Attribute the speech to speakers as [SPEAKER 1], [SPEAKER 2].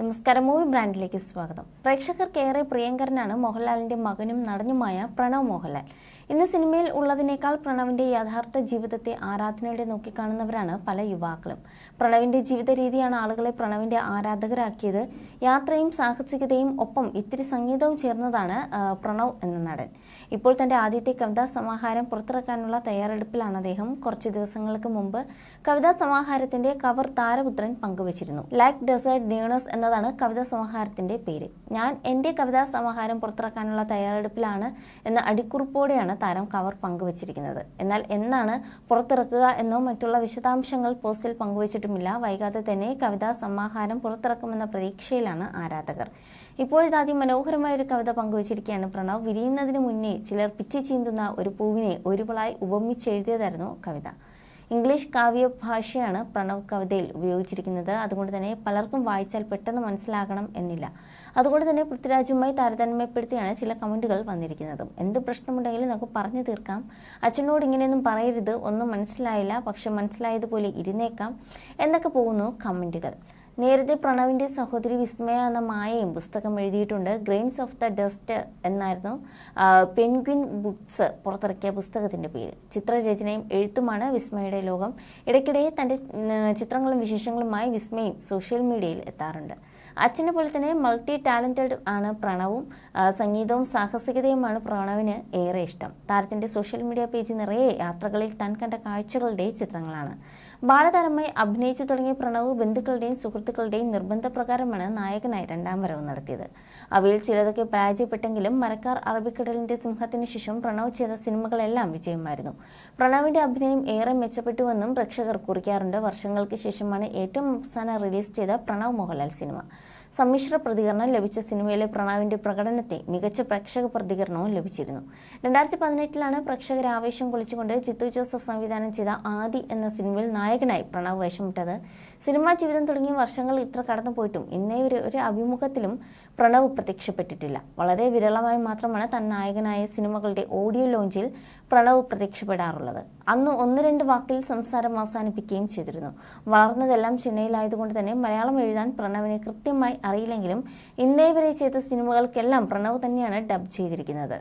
[SPEAKER 1] നമസ്കാരം മൂവി ബ്രാൻഡിലേക്ക് സ്വാഗതം. പ്രേക്ഷകർക്ക് ഏറെ പ്രിയങ്കരനാണ് മോഹൻലാലിന്റെ മകനും നടനുമായ പ്രണവ് മോഹൻലാൽ. ഇന്ന് സിനിമയിൽ ഉള്ളതിനേക്കാൾ പ്രണവിന്റെ യഥാർത്ഥ ജീവിതത്തെ ആരാധനയോടെ നോക്കിക്കാണുന്നവരാണ് പല യുവാക്കളും. പ്രണവിന്റെ ജീവിത രീതിയാണ് ആളുകളെ പ്രണവിന്റെ ആരാധകരാക്കിയത്. യാത്രയും സാഹസികതയും ഒപ്പം ഇത്തിരി സംഗീതവും ചേർന്നതാണ് പ്രണവ് എന്ന നടൻ. ഇപ്പോൾ തന്റെ ആദ്യത്തെ കവിതാ സമാഹാരം പുറത്തിറക്കാനുള്ള തയ്യാറെടുപ്പിലാണ് അദ്ദേഹം. കുറച്ച് ദിവസങ്ങൾക്ക് മുമ്പ് കവിതാ സമാഹാരത്തിന്റെ കവർ താരപുത്രൻ പങ്കുവച്ചിരുന്നു. ലൈക്ക് ഡെസേർട്ട് ഡ്യൂണസ് എന്നതാണ് കവിതാ സമാഹാരത്തിന്റെ പേര്. ഞാൻ എന്റെ കവിതാ സമാഹാരം പുറത്തിറക്കാനുള്ള തയ്യാറെടുപ്പിലാണ് എന്ന അടിക്കുറിപ്പോടെയാണ് താരം കവർ പങ്കുവച്ചിരിക്കുന്നത്. എന്നാൽ എന്നാണ് പുറത്തിറക്കുക എന്നോ മറ്റുള്ള വിശദാംശങ്ങൾ പോസ്റ്റിൽ പങ്കുവച്ചിട്ടുമില്ല. വൈകാതെ തന്നെ കവിതാ സമാഹാരം പുറത്തിറക്കുമെന്ന പ്രതീക്ഷയിലാണ് ആരാധകർ. ഇപ്പോഴതാദ്യം മനോഹരമായ ഒരു കവിത പങ്കുവച്ചിരിക്കുകയാണ്. പ്രണവ് വിരിയുന്നതിന് മുന്നേ ചിലർ പിച്ചി ചീന്തുന്ന ഒരു പൂവിനെ ഒരുവളായി ഉപമിച്ചെഴുതിയതായിരുന്നു കവിത. ഇംഗ്ലീഷ് കാവ്യ ഭാഷയാണ് പ്രണവ് കവിതയിൽ ഉപയോഗിച്ചിരിക്കുന്നത്. അതുകൊണ്ട് തന്നെ പലർക്കും വായിച്ചാൽ പെട്ടെന്ന് മനസ്സിലാകണം എന്നില്ല. അതുകൊണ്ട് തന്നെ പൃഥ്വിരാജുമായി താരതമ്യപ്പെടുത്തിയാണ് ചില കമന്റുകൾ വന്നിരിക്കുന്നതും. എന്ത് പ്രശ്നമുണ്ടെങ്കിലും നമുക്ക് പറഞ്ഞു തീർക്കാം. അച്ഛനോട് ഇങ്ങനെയൊന്നും പറയരുത്. ഒന്നും മനസ്സിലായില്ല. പക്ഷെ മനസ്സിലായതുപോലെ ഇരുന്നേക്കാം. എന്നൊക്കെ പോകുന്നു കമന്റുകൾ. നേരത്തെ പ്രണവിന്റെ സഹോദരി വിസ്മയ എന്ന മായയും പുസ്തകം എഴുതിയിട്ടുണ്ട്. ഗ്രെയിൻസ് ഓഫ് ദ ഡസ്റ്റ് എന്നായിരുന്നു പെൻഗ്വിൻ ബുക്സ് പുറത്തിറക്കിയ പുസ്തകത്തിന്റെ പേര്. ചിത്രരചനയും എഴുത്തുമാണ് വിസ്മയുടെ ലോകം. ഇടയ്ക്കിടെ തന്റെ ഉം, ചിത്രങ്ങളും വിശേഷങ്ങളുമായി വിസ്മയും സോഷ്യൽ മീഡിയയിൽ എത്താറുണ്ട്. അച്ഛനെ പോലെ തന്നെ മൾട്ടി ടാലന്റഡ് ആണ് പ്രണവും. സംഗീതവും സാഹസികതയുമാണ് പ്രണവിന് ഏറെ ഇഷ്ടം. താരത്തിന്റെ സോഷ്യൽ മീഡിയ പേജ് നിറയെ യാത്രകളിൽ താൻ കണ്ട കാഴ്ചകളുടെ ചിത്രങ്ങളാണ്. ബാലതാരമായി അഭിനയിച്ചു തുടങ്ങിയ പ്രണവ് ബന്ധുക്കളുടെയും സുഹൃത്തുക്കളുടെയും നിർബന്ധപ്രകാരമാണ് നായകനായി രണ്ടാം വരവ് നടത്തിയത്. അവയിൽ ചിലതൊക്കെ പരാജയപ്പെട്ടെങ്കിലും മരക്കാർ അറബിക്കടലിന്റെ സിംഹത്തിന് ശേഷം പ്രണവ് ചെയ്ത സിനിമകളെല്ലാം വിജയമായിരുന്നു. പ്രണവിന്റെ അഭിനയം ഏറെ മെച്ചപ്പെട്ടുവെന്നും പ്രേക്ഷകർ കുറിക്കാറുണ്ട്. വർഷങ്ങൾക്ക് ശേഷമാണ് ഏറ്റവും അവസാനം റിലീസ് ചെയ്ത പ്രണവ് മോഹൻലാൽ സിനിമ. സമ്മിശ്ര പ്രതികരണം ലഭിച്ച സിനിമയിലെ പ്രണവിന്റെ പ്രകടനത്തെ മികച്ച പ്രേക്ഷക പ്രതികരണവും ലഭിച്ചിരുന്നു. രണ്ടായിരത്തി പതിനെട്ടിലാണ് പ്രേക്ഷകർ ആവേശം കൊളിച്ചുകൊണ്ട് ചിത്തു ജോസഫ് സംവിധാനം ചെയ്ത ആദി എന്ന സിനിമയിൽ നായകനായി പ്രണവ് വേഷമിട്ടത്. സിനിമാ ജീവിതം തുടങ്ങിയ വർഷങ്ങൾ ഇത്ര കടന്നുപോയിട്ടും ഇന്നേ ഒരു ഒരു അഭിമുഖത്തിലും പ്രണവ് പ്രത്യക്ഷപ്പെട്ടിട്ടില്ല. വളരെ വിരളമായി മാത്രമാണ് തൻ നായകനായ സിനിമകളുടെ ഓഡിയോ ലോഞ്ചിൽ പ്രണവ് പ്രത്യക്ഷപ്പെടാറുള്ളത്. അന്ന് ഒന്ന് രണ്ട് വാക്കിൽ സംസാരം അവസാനിപ്പിക്കുകയും ചെയ്തിരുന്നു. വളർന്നതെല്ലാം ചെന്നൈയിലായതുകൊണ്ട് തന്നെ മലയാളം എഴുതാൻ പ്രണവിനെ കൃത്യമായി അറിയില്ലെങ്കിലും ഇന്നേ വരെ ചെയ്ത സിനിമകൾക്കെല്ലാം പ്രണവ് തന്നെയാണ് ഡബ് ചെയ്തിരിക്കുന്നത്.